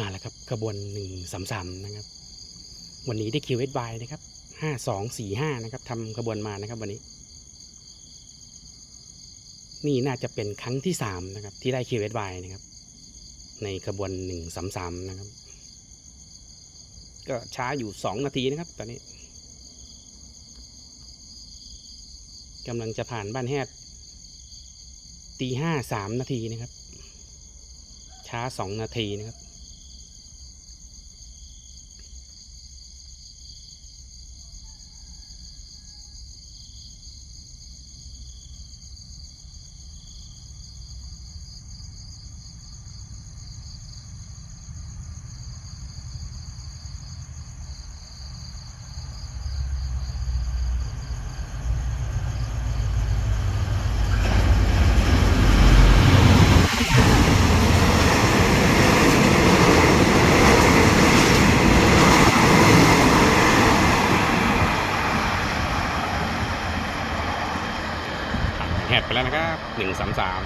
มาแล้วครับขบวนหนึ่งสามสามนะครับ วันนี้ได้คิวเอสไนะครับห้าสองสี่ห้านะครับทำขบวนมานะครับวันนี้ นี่น่าจะเป็นครั้งที่สามนะครับ ที่ได้คิวเอสนะครับ ในขบวนหนึ่งสามสามนะครับ ก็ช้าอยู่สองนาทีนะครับ ตอนนี้กำลังจะผ่านบ้านแฮดตีห้าสามนาทีนะครับ ช้าสองนาทีนะครับ แฮดไปแล้วนะครับหนึ่งสามสาม